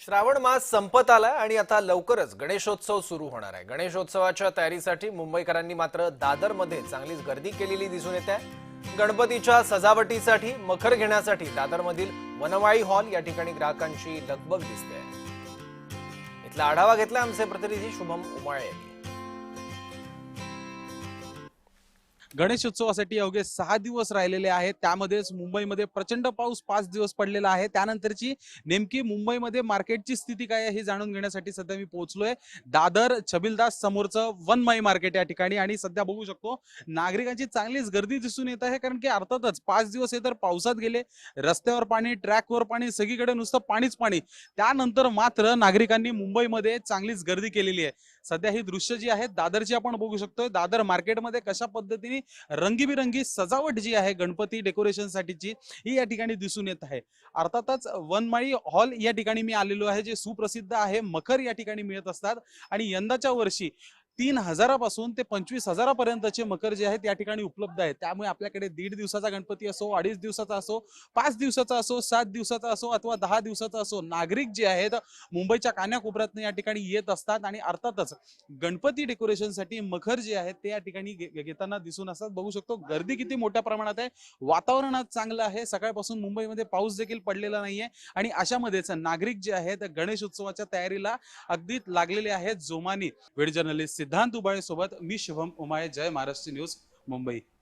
श्रावण मास संपत आलाय आणि आता लवकरच गणेशोत्सव सुरू होणार आहे. गणेशोत्सवाच्या तयारीसाठी मुंबईकरांनी मात्र दादरमध्ये चांगलीच गर्दी केलेली दिसून येते आहे. गणपतीच्या सजावटीसाठी मखर घेण्यासाठी दादरमधील वनवाई हॉल या ठिकाणी ग्राहकांची लगबग दिसते इथला आढावा घेतला आमचे प्रतिनिधी शुभम उमाळे यांनी. गणेशोत्सवासाठी अवघे सहा दिवस राहिलेले आहेत. त्यामध्येच मुंबईमध्ये प्रचंड पाऊस पाच दिवस पडलेला आहे. त्यानंतरची नेमकी मुंबईमध्ये मार्केटची स्थिती काय आहे हे जाणून घेण्यासाठी सध्या मी पोहोचलोय. दादर छबिलदास समोरचं वनमाई मार्केट या ठिकाणी आणि सध्या बघू शकतो नागरिकांची चांगलीच गर्दी दिसून येत आहे कारण की अर्थातच पाच दिवस हे तर पावसात गेले. रस्त्यावर पाणी ट्रॅकवर पाणी सगळीकडे नुसतं पाणीच पाणी. त्यानंतर मात्र नागरिकांनी मुंबईमध्ये चांगलीच गर्दी केलेली आहे. सध्या ही दृश्य जी आहेत दादरची आपण बघू शकतोय. दादर मार्केटमध्ये कशा पद्धतीने रंगीबिरंगी सजावट जी आहे गणपती डेकोरेशन साठीची ही या ठिकाणी दिसून येत आहे. अर्थातच वनमाळी हॉल या ठिकाणी मी आलेलो आहे जे सुप्रसिद्ध आहे मखर या ठिकाणी मिळत असतात. आणि यंदाच्या वर्षी तीन हजारापासून ते पंचवीस हजारापर्यंतचे मकर जे आहेत या ठिकाणी उपलब्ध आहेत. त्यामुळे आपल्याकडे दीड दिवसाचा गणपती असो अडीच दिवसाचा असो पाच दिवसाचा असो सात दिवसाचा असो अथवा दहा दिवसाचा असो नागरिक जे आहेत मुंबईच्या कान्याकोपऱ्यातनं या ठिकाणी येत असतात आणि अर्थातच गणपती डेकोरेशनसाठी मखर जे आहेत ते या ठिकाणी घे- घेताना दिसून असतात. बघू शकतो गर्दी किती मोठ्या प्रमाणात आहे. वातावरण चांगलं आहे. सकाळपासून मुंबईमध्ये पाऊस देखील पडलेला नाहीये आणि अशामध्येच नागरिक जे आहेत गणेश उत्सवाच्या तयारीला अगदी लागलेले आहेत जोमानी. वेळ जर्नलिस्ट सिद्धांत दुबाळे सोबत मी शुभम उमाळे जय महाराष्ट्र न्यूज मुंबई.